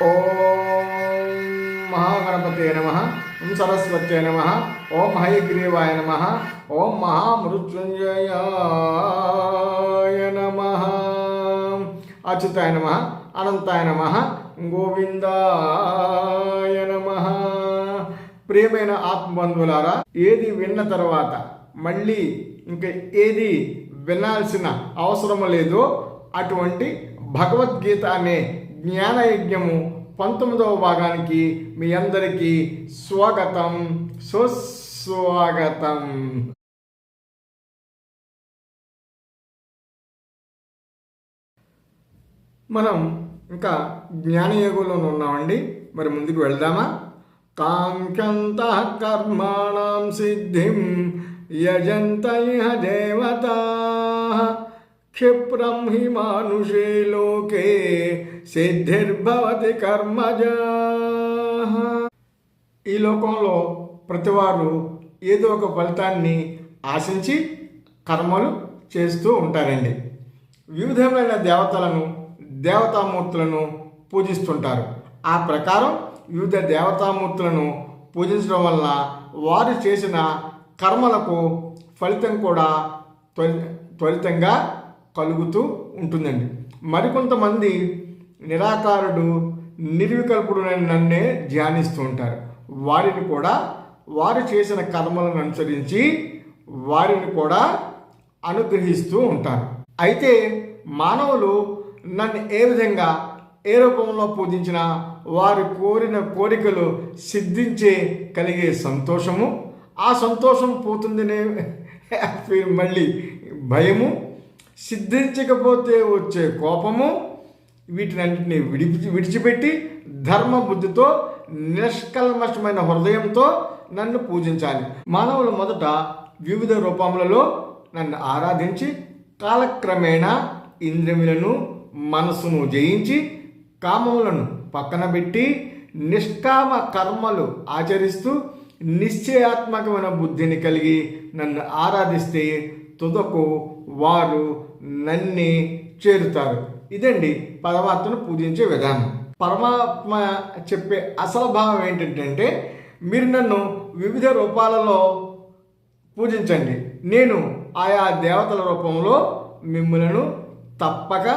ఓం మహాగణపతే నమ ఓం సరస్వత్యే నమ ఓం హయగ్రీవాయ నమ ఓం మహామృత్యుంజయాయ నమ. అచ్యుతాయ నమ అనంతాయ నమ గోవిందాయ నమ. ప్రియమైన ఆత్మబంధువులారా ఏది విన్న తర్వాత మళ్ళీ ఇంకా ఏది వినాల్సిన అవసరం లేదో అటువంటి భగవద్గీత అనే జ్ఞానయజ్ఞము పంతొమ్మిదవ భాగానికి మీ అందరికీ స్వాగతం. సుస్వాగతం. మనం ఇంకా జ్ఞానయోగంలో ఉన్నామండి. మరి ముందుకు వెళ్దామా? కాంక్షంత కర్మాణం సిద్ధిం యజంతయ దేవతా క్షిప్రం హి మానుషే లోకే సిద్ధిర్భవతి కర్మజ ఈ లోకంలో ప్రతివారు ఏదో ఒక ఫలితాన్ని ఆశించి కర్మలు చేస్తూ ఉంటారండి. వివిధమైన దేవతలను దేవతామూర్తులను పూజిస్తుంటారు. ఆ ప్రకారం వివిధ దేవతామూర్తులను పూజించడం వల్ల వారు చేసిన కర్మలకు ఫలితం కూడా త్వరి త్వరితంగా కలుగుతూ ఉంటుందండి. మరికొంతమంది నిరాకారుడు నిర్వికల్పుడు నన్నే ధ్యానిస్తూ ఉంటారు. వారిని కూడా వారు చేసిన కర్మలను అనుసరించి వారిని కూడా అనుగ్రహిస్తూ ఉంటారు. అయితే మానవులు నన్ను ఏ విధంగా ఏ రూపంలో పూజించినా వారు కోరిన కోరికలు సిద్ధించే కలిగే సంతోషము. ఆ సంతోషం పోతుందనే మళ్ళీ భయము. సిద్ధించకపోతే వచ్చే కోపము వీటినన్నింటినీ విడిచి విడిచిపెట్టి ధర్మ బుద్ధితో నిష్కల్మషమైన హృదయంతో నన్ను పూజించాలి. మానవులు మొదట వివిధ రూపములలో నన్ను ఆరాధించి కాలక్రమేణా ఇంద్రియములను మనసును జయించి కామములను పక్కన పెట్టి నిష్కామ కర్మలు ఆచరిస్తూ నిశ్చయాత్మకమైన బుద్ధిని కలిగి నన్ను ఆరాధిస్తే తుదకు వారు నన్ని చేరుతారు. ఇదండి పరమాత్మను పూజించే విధానం. పరమాత్మ చెప్పే అసలు భావం ఏంటంటే మీరు నన్ను వివిధ రూపాలలో పూజించండి. నేను ఆయా దేవతల రూపంలో మిమ్మలను తప్పక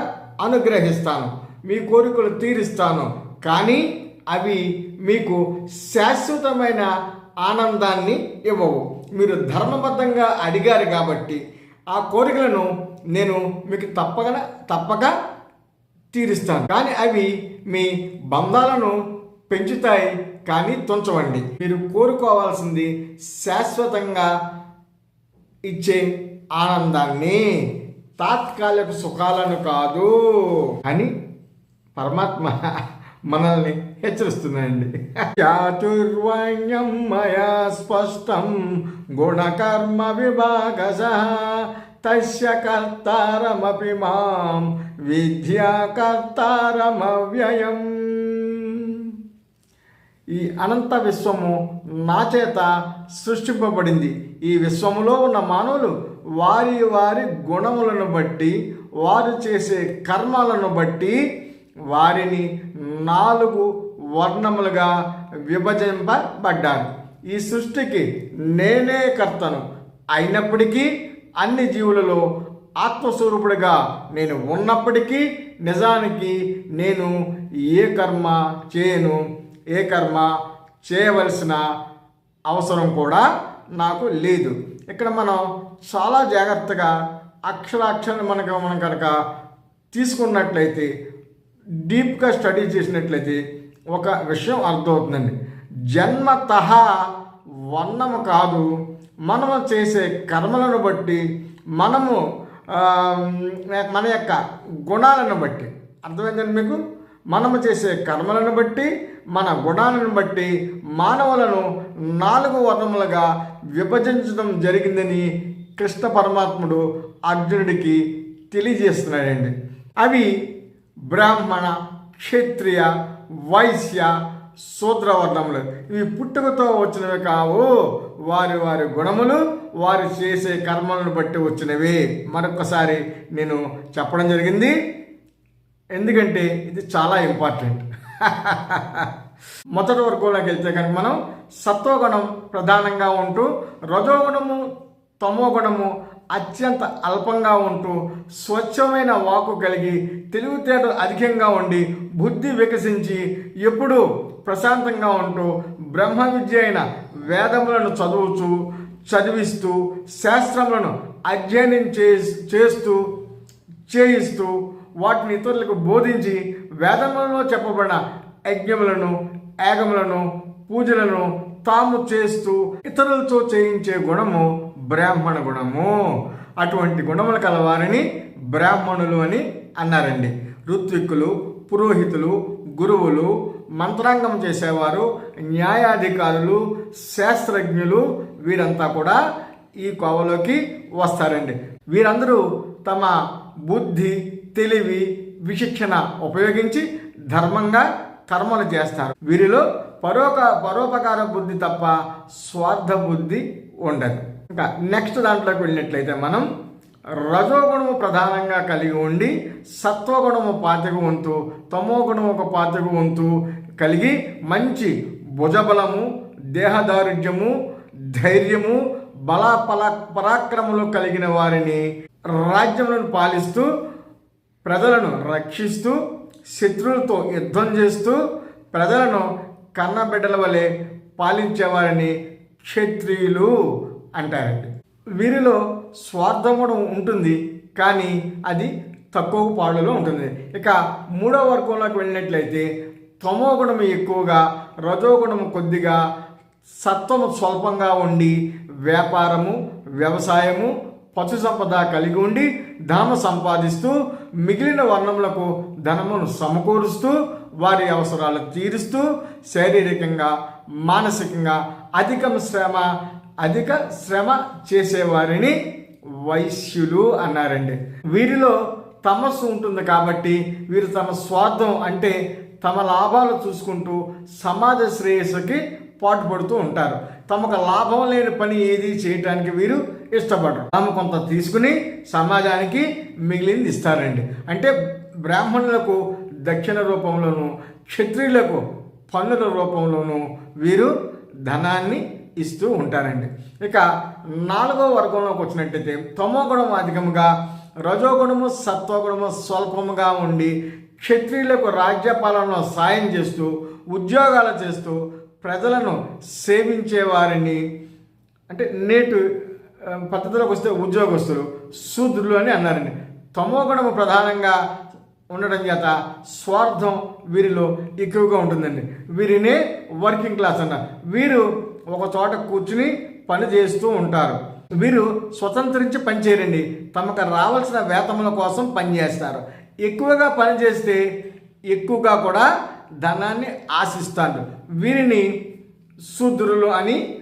అనుగ్రహిస్తాను. మీ కోరికలు తీరుస్తాను. కానీ అవి మీకు శాశ్వతమైన ఆనందాన్ని ఇవ్వవు. మీరు ధర్మబద్ధంగా అడిగారు కాబట్టి ఆ కోరికలను నేను మీకు తప్పక తప్పక తీరుస్తాను. కానీ అవి మీ బంధాలను పెంచుతాయి కానీ తుంచవండి. మీరు కోరుకోవాల్సింది శాశ్వతంగా ఇచ్చే ఆనందాన్ని తాత్కాలిక సుఖాలను కాదు. అని పరమాత్మ మనల్ని హెచ్చరిస్తున్నాయండి చాతుర్వణ్యం మయా స్పష్టం గుణకర్మ విభాగశ తస్య కర్తారమపి మాం విద్యా కర్తారమవ్యయం ఈ అనంత విశ్వము నా చేత సృష్టింపబడింది. ఈ విశ్వములో ఉన్న మానవులు వారి వారి గుణములను బట్టి వారు చేసే కర్మలను బట్టి వారిని నాలుగు వర్ణములుగా విభజింపబడ్డాను. ఈ సృష్టికి నేనే కర్తను. అయినప్పటికీ అన్ని జీవులలో ఆత్మస్వరూపుడిగా నేను ఉన్నప్పటికీ నిజానికి నేను ఏ కర్మ చేయను. ఏ కర్మ చేయవలసిన అవసరం కూడా నాకు లేదు. ఇక్కడ మనం చాలా జాగ్రత్తగా అక్షరాక్షరాన్ని మనకు మనం కనుక తీసుకున్నట్లయితే డీప్గా స్టడీ చేసినట్లయితే ఒక విషయం అర్థమవుతుందండి. జన్మత వర్ణము కాదు మనము చేసే కర్మలను బట్టి మనము మన యొక్క గుణాలను బట్టి. అర్థమైందండి మీకు? మనము చేసే కర్మలను బట్టి మన గుణాలను బట్టి మానవులను నాలుగు వర్ణములుగా విభజించడం జరిగిందని కృష్ణ పరమాత్ముడు అర్జునుడికి తెలియజేస్తున్నాడండి. అవి బ్రాహ్మణ క్షత్రియ వైశ్య శూద్రవర్ణములు ఇవి పుట్టుకతో వచ్చినవి కావు. వారి వారి గుణములు వారు చేసే కర్మలను బట్టి వచ్చినవి. మరొకసారి నేను చెప్పడం జరిగింది. ఎందుకంటే ఇది చాలా ఇంపార్టెంట్. మొదటి వర్గంలోకి వెళ్తే కనుక మనం సత్వగుణం ప్రధానంగా ఉంటూ రజోగుణము తమోగుణము అత్యంత అల్పంగా ఉంటూ స్వచ్ఛమైన వాకు కలిగి తెలివితేటలు అధికంగా ఉండి బుద్ధి వికసించి ఎప్పుడూ ప్రశాంతంగా ఉంటూ బ్రహ్మ విద్య అయిన వేదములను చదువుతూ చదివిస్తూ శాస్త్రములను అధ్యయనం చే చేస్తూ చేయిస్తూ వాటిని ఇతరులకు బోధించి వేదములలో చెప్పబడిన యజ్ఞములను యాగములను పూజలను తాము చేస్తూ ఇతరులతో చేయించే గుణము బ్రాహ్మణ గుణము. అటువంటి గుణములు కలవారిని బ్రాహ్మణులు అని అన్నారండి. ఋత్విక్కులు పురోహితులు గురువులు మంత్రాంగం చేసేవారు న్యాయాధికారులు శాస్త్రజ్ఞులు వీరంతా కూడా ఈ కోవలోకి వస్తారండి. వీరందరూ తమ బుద్ధి తెలివి విశిక్షణ ఉపయోగించి ధర్మంగా కర్మలు చేస్తారు. వీరిలో పరోక పరోపకార బుద్ధి తప్ప స్వార్థ బుద్ధి ఉండదు. ఇంకా నెక్స్ట్ దాంట్లోకి వెళ్ళినట్లయితే మనం రజోగుణము ప్రధానంగా కలిగి ఉండి సత్వగుణము పాతిక వంతు తమోగుణము ఒక పాతిక వంతు కలిగి మంచి భుజబలము దేహదారుఢ్యము ధైర్యము బల పల పరాక్రమలు కలిగిన వారిని రాజ్యములను పాలిస్తూ ప్రజలను రక్షిస్తూ శత్రువులతో యుద్ధం చేస్తూ ప్రజలను కన్నబిడ్డల వలె పాలించేవారిని క్షత్రియులు అంటారండి. వీరిలో స్వార్థం కూడా ఉంటుంది కానీ అది తక్కువ పాడులో ఉంటుంది. ఇక మూడో వర్గంలోకి వెళ్ళినట్లయితే తమో గుణము ఎక్కువగా రజోగుణము కొద్దిగా సత్వము స్వల్పంగా ఉండి వ్యాపారము వ్యవసాయము పశు సంపద కలిగి ఉండి ధనమ సంపాదిస్తూ మిగిలిన వర్ణములకు ధనమును సమకూరుస్తూ వారి అవసరాలు తీరుస్తూ శారీరకంగా మానసికంగా అధిక శ్రమ అధిక శ్రమ చేసేవారిని వైశ్యులు అన్నారండి. వీరిలో తమస్సు ఉంటుంది కాబట్టి వీరు తమ స్వార్థం అంటే తమ లాభాలు చూసుకుంటూ సమాజ శ్రేయస్సుకి పాటుపడుతూ ఉంటారు. తమకు లాభం లేని పని ఏది చేయటానికి వీరు ఇష్టపడరు. తాము కొంత తీసుకుని సమాజానికి మిగిలింది ఇస్తారండి. అంటే బ్రాహ్మణులకు దక్షిణ రూపంలోను క్షత్రియులకు పన్నుల రూపంలోను వీరు ధనాన్ని ఇస్తూ ఉంటారండి. ఇక నాలుగో వర్గంలోకి వచ్చినట్టయితే తమోగుణం అధికముగా రజోగుణము సత్వగుణము స్వల్పముగా ఉండి క్షత్రియులకు రాజ్యపాలనలో సాయం చేస్తూ ఉద్యోగాలు చేస్తూ ప్రజలను సేవించేవారిని అంటే నేటు పద్ధతిలోకి వస్తే ఉద్యోగస్తులు శూద్రులు అని అన్నారండి. తమోగుణము ప్రధానంగా ఉండడం చేత స్వార్థం వీరిలో ఎక్కువగా ఉంటుందండి. వీరినే వర్కింగ్ క్లాస్ అన్నారు వీరు ఒక చోట కూర్చుని పని చేస్తూ ఉంటారు. వీరు స్వతంత్రించి పనిచేయరండి తమకు రావాల్సిన వేతముల కోసం పనిచేస్తారు ఎక్కువగా పనిచేస్తే ఎక్కువగా కూడా ధనాన్ని ఆశిస్తారు వీరిని శూద్రులు అని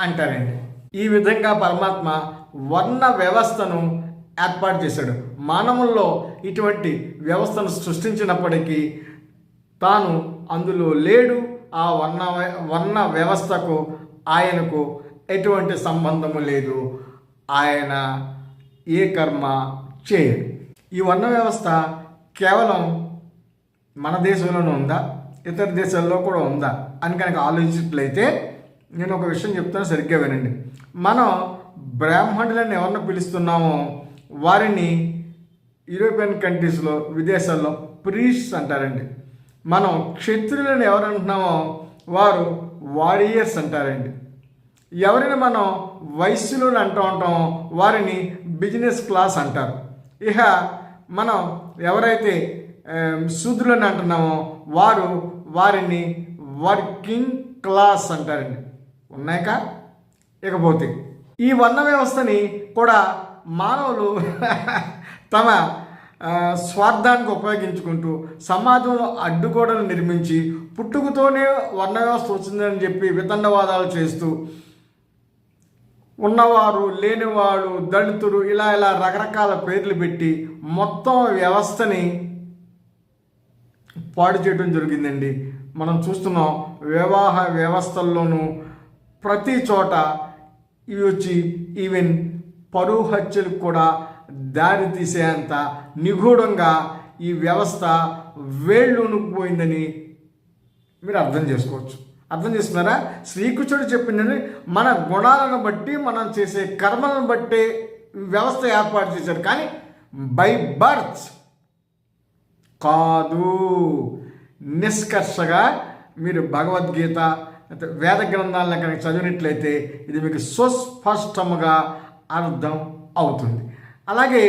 అంటారండి. ఈ విధంగా పరమాత్మ వర్ణ వ్యవస్థను ఏర్పాటు చేశాడు. మానవుల్లో ఇటువంటి వ్యవస్థను సృష్టించినప్పటికీ తాను అందులో లేడు. ఆ వర్ణ వర్ణ వ్యవస్థకు ఆయనకు ఎటువంటి సంబంధము లేదు. ఆయన ఏ కర్మ చేయడు. ఈ వర్ణ వ్యవస్థ కేవలం మన దేశంలోనే ఉందా? ఇతర దేశాల్లో కూడా ఉందా అని కనుక ఆలోచించినట్లయితే నేను ఒక విషయం చెప్తాను సరిగ్గా వినండి. మనం బ్రాహ్మణులను ఎవరిని పిలుస్తున్నామో వారిని యూరోపియన్ కంట్రీస్లో విదేశాల్లో ప్రీస్ అంటారండి. మనం క్షత్రులను ఎవరు అంటున్నామో వారు వారియర్స్ అంటారండి. ఎవరిని మనం వయస్సులు అంటూ ఉంటామో వారిని బిజినెస్ క్లాస్ అంటారు. ఇక మనం ఎవరైతే శూద్రులని అంటున్నామో వారు వారిని వర్కింగ్ క్లాస్ అంటారండి. ఉన్నాయిక? ఇకపోతే ఈ వర్ణ వ్యవస్థని కూడా మానవులు తమ స్వార్థానికి ఉపయోగించుకుంటూ సమాజంలో అడ్డుగోడలు నిర్మించి పుట్టుకతోనే వర్ణ వ్యవస్థ వచ్చిందని చెప్పి వితండవాదాలు చేస్తూ ఉన్నవారు లేనివాడు దళితుడు ఇలా ఇలా రకరకాల పేర్లు పెట్టి మొత్తం వ్యవస్థని పాడు చేయడం జరిగిందండి. మనం చూస్తున్నాం వివాహ వ్యవస్థల్లోనూ ప్రతి చోట ఇవి వచ్చి ఈవెన్ పరువు హత్యలకు కూడా దారి తీసేంత నిగూఢంగా ఈ వ్యవస్థ వేళ్ళునుకుపోయిందని మీరు అర్థం చేసుకోవచ్చు. అర్థం చేసుకున్నారా? శ్రీకృష్ణుడు చెప్పిందని మన గుణాలను బట్టి మనం చేసే కర్మలను బట్టి వ్యవస్థ ఏర్పాటు చేశారు కానీ బై బర్త్ కాదు. నిష్కర్షగా మీరు భగవద్గీత వేద గ్రంథాలను కనుక చదివినట్లయితే ఇది మీకు సుస్పష్టముగా అర్థం అవుతుంది. అలాగే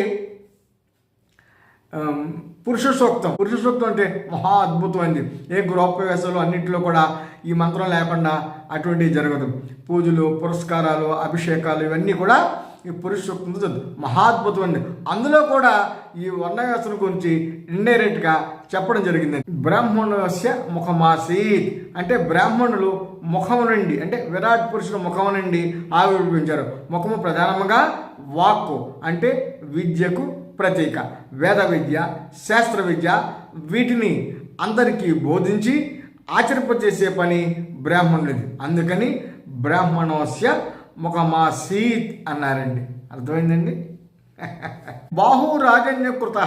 పురుష సూక్తం పురుష సూక్తం అంటే మహా అద్భుతమైంది. ఏ గృహప్రవేశాలు అన్నింటిలో కూడా ఈ మంత్రం లేకుండా అటువంటివి జరగదు. పూజలు పురస్కారాలు అభిషేకాలు ఇవన్నీ కూడా ఈ పురుష సూక్తంతో చదువు మహాద్భుతమైంది అందులో కూడా ఈ వర్ణవ్యాసం గురించి ఇండైరెక్ట్గా చెప్పడం జరిగింది. బ్రాహ్మణస్య ముఖమాసీత్. అంటే బ్రాహ్మణులు ముఖము నుండి అంటే విరాట్ పురుషుల ముఖము నుండి ఆవిర్భవించారు. ముఖము ప్రధానంగా వాక్కు అంటే విద్యకు ప్రతీక. వేద విద్య శాస్త్ర విద్య వీటిని అందరికీ బోధించి ఆచరింపచేసే పని బ్రాహ్మణుడిది అందుకని బ్రాహ్మణోస్య ముఖమాసీత్ అన్నారండి. అర్థమైందండి? బాహు రాజన్యకృత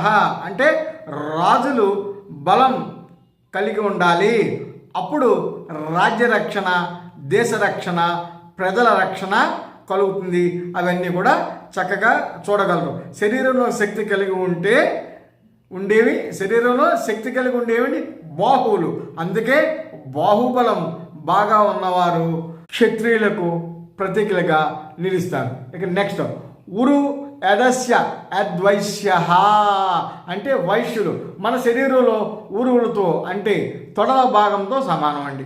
అంటే రాజులు బలం కలిగి ఉండాలి. అప్పుడు రాజ్య రక్షణ దేశ రక్షణ ప్రజల రక్షణ కలుగుతుంది. అవన్నీ కూడా చక్కగా చూడగలరు. శరీరంలో శక్తి కలిగి ఉంటే ఉండేవి శరీరంలో శక్తి కలిగి ఉండేవి బాహువులు. అందుకే బాహుబలం బాగా ఉన్నవారు క్షత్రియులకు ప్రతీకలుగా నిలుస్తారు ఇక నెక్స్ట్ ఉరు ఎదస్య అద్వైశ్య అంటే వైశ్యులు. మన శరీరంలో ఉరువులతో అంటే తొడల భాగంతో సమానం అండి.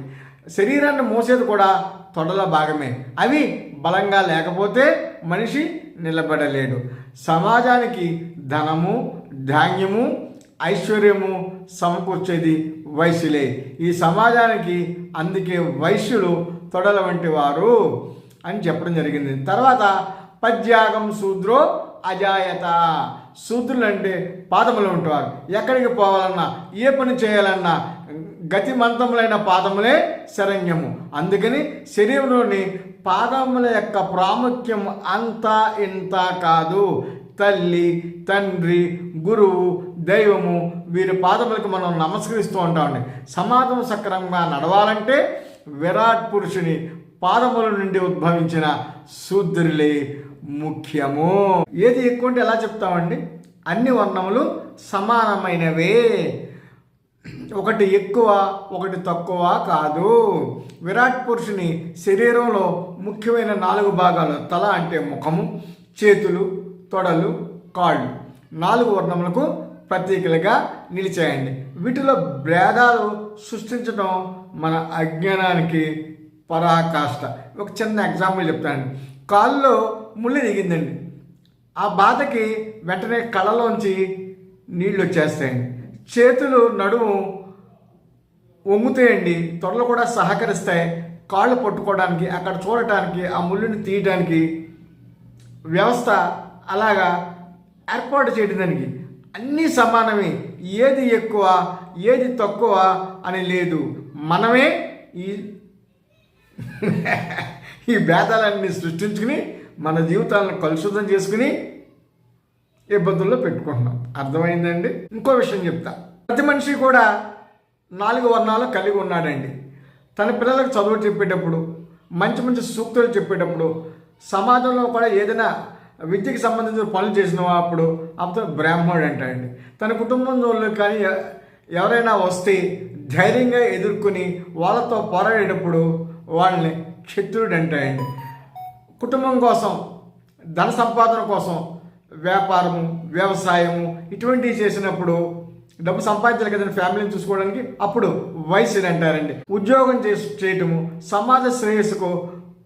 శరీరాన్ని మోసేది కూడా తొడల భాగమే. అవి బలంగా లేకపోతే మనిషి నిలబడలేడు. సమాజానికి ధనము ధాన్యము ఐశ్వర్యము సమకూర్చేది వైశ్యులే. ఈ సమాజానికి అందుకే వైశ్యులు తొడల వంటి వారు. అని చెప్పడం జరిగింది. తర్వాత పద్యాగం శూద్రో అజాయత. శూద్రులు అంటే పాదములు ఉంటారు ఎక్కడికి పోవాలన్నా ఏ పని చేయాలన్నా గతిమంతములైన పాదములే శరణ్యము. అందుకని శరీరంలోని పాదముల యొక్క ప్రాముఖ్యం అంతా ఇంత కాదు. తల్లి తండ్రి గురువు దైవము వీరి పాదములకు మనం నమస్కరిస్తూ ఉంటామండి. సమాజం సక్రమంగా నడవాలంటే విరాట్ పురుషుని పాదముల నుండి ఉద్భవించిన శూద్రులే ముఖ్యము. ఏది ఎక్కువ అంటే ఎలా చెప్తామండి? అన్ని వర్ణములు సమానమైనవే. ఒకటి ఎక్కువ ఒకటి తక్కువ కాదు. విరాట్ పురుషుని శరీరంలో ముఖ్యమైన నాలుగు భాగాలు తల అంటే ముఖము చేతులు తొడలు కాళ్ళు. నాలుగు వర్ణములకు ప్రతీకలుగా నిలిచాయండి. వీటిలో భేదాలు సృష్టించడం మన అజ్ఞానానికి పరాకాష్ట. ఒక చిన్న ఎగ్జాంపుల్ చెప్తాను కాల్లో ముళ్ళు దిగిందండి ఆ బాధకి వెంటనే కళ్ళలోంచి నీళ్ళు వచ్చేస్తాయండి. చేతులు నడుము వంగుతాయండి. త్వరలు కూడా సహకరిస్తాయి. కాళ్ళు పట్టుకోవడానికి అక్కడ చూడటానికి ఆ ముళ్ళుని తీయడానికి వ్యవస్థ అలాగా ఏర్పాటు చేయడానికి అన్నీ సమానమే. ఏది ఎక్కువ ఏది తక్కువ అని లేదు. మనమే ఈ ఈ భేదాలన్నీ సృష్టించుకుని మన జీవితాలను కలుషితం చేసుకుని ఇబ్బందుల్లో పెట్టుకుంటున్నాం. అర్థమైందండి? ఇంకో విషయం చెప్తా. ప్రతి మనిషి కూడా నాలుగు వర్ణాలు కలిగి ఉన్నాడండి. తన పిల్లలకు చదువు చెప్పేటప్పుడు మంచి మంచి సూక్తులు చెప్పేటప్పుడు సమాజంలో కూడా ఏదైనా విద్యకి సంబంధించిన పనులు చేసిన అప్పుడు అతను బ్రాహ్మణుడు అంటాడండి తన కుటుంబంలో కానీ ఎ- ఎవరైనా వస్తే ధైర్యంగా ఎదుర్కొని వాళ్ళతో పోరాడేటప్పుడు వాళ్ళని క్షత్రుడు అంటాయండి కుటుంబం కోసం ధన సంపాదన కోసం వ్యాపారము వ్యవసాయము ఇటువంటివి చేసినప్పుడు డబ్బు సంపాదించాలి కదండి ఫ్యామిలీని చూసుకోవడానికి అప్పుడు వయసుని అంటారండి. ఉద్యోగం చేసి చేయటము సమాజ శ్రేయస్సుకు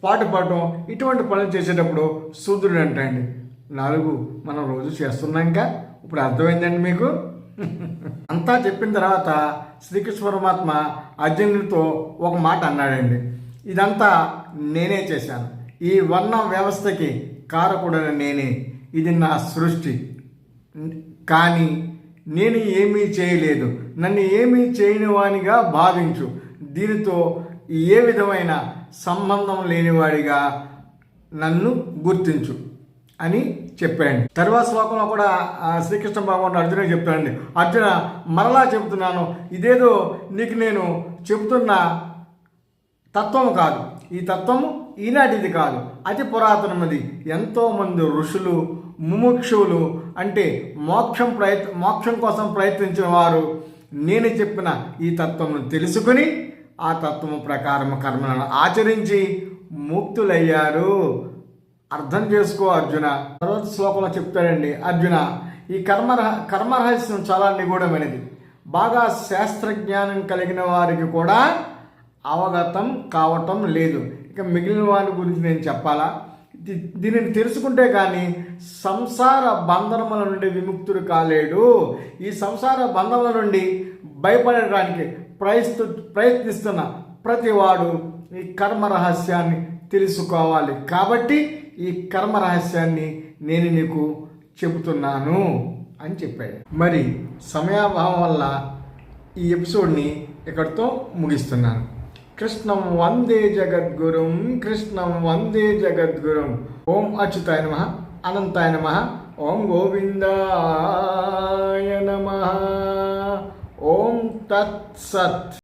పాటుపడటం ఇటువంటి పనులు చేసేటప్పుడు శూద్రుడు అంటండి నాలుగు మనం రోజు చేస్తున్నాక ఇప్పుడు అర్థమైందండి మీకు? అంతా చెప్పిన తర్వాత శ్రీకృష్ణ పరమాత్మ అర్జునుడితో ఒక మాట అన్నాడండి. ఇదంతా నేనే చేశాను. ఈ వర్ణ వ్యవస్థకి కారకుడని నేనే. ఇది నా సృష్టి. కానీ నేను ఏమీ చేయలేదు. నన్ను ఏమీ చేయనివానిగా భావించు. దీనితో ఏ విధమైన సంబంధం లేనివాడిగా నన్ను గుర్తించు అని చెప్పాడు. తర్వాత శ్లోకంలో కూడా శ్రీకృష్ణ భగవానుడు అర్జున చెప్తాడండి. అర్జున మరలా చెబుతున్నాను. ఇదేదో నీకు నేను చెబుతున్న తత్వము కాదు. ఈ తత్వము ఈనాటిది కాదు. అతి పురాతనమది ఎంతోమంది ఋషులు ముముక్షువులు అంటే మోక్షం ప్రయత్ మోక్షం కోసం ప్రయత్నించిన వారు నేను చెప్పిన ఈ తత్వమును తెలుసుకుని ఆ తత్వము ప్రకారం కర్మలను ఆచరించి ముక్తులయ్యారు. అర్థం చేసుకో అర్జున. తర్వాత శ్లోకంలో చెప్తాడండి అర్జున ఈ కర్మ కర్మరహస్యం చాలా నిగూఢమైనది. బాగా శాస్త్రజ్ఞానం కలిగిన వారికి కూడా అవగతం కావటం లేదు. ఇక మిగిలిన వారి గురించి నేను చెప్పాలా? దీనిని తెలుసుకుంటే కానీ సంసార బంధనముల నుండి విముక్తుడు కాలేడు. ఈ సంసార బంధముల నుండి భయపడడానికి ప్రయత్న ప్రయత్నిస్తున్న ప్రతివాడు ఈ కర్మ రహస్యాన్ని తెలుసుకోవాలి. కాబట్టి ఈ కర్మ రహస్యాన్ని నేను నీకు చెబుతున్నాను అని చెప్పాడు. మరి సమయాభావం వల్ల ఈ ఎపిసోడ్ని ఇక్కడితో ముగిస్తున్నాను. కృష్ణం వందే జగద్గురుం కృష్ణం వందే జగద్గురుం. ఓం అచ్యుతాయ నమ అనంతాయ నమ ఓం గోవిందాయ నమ. ఓం తత్సత్.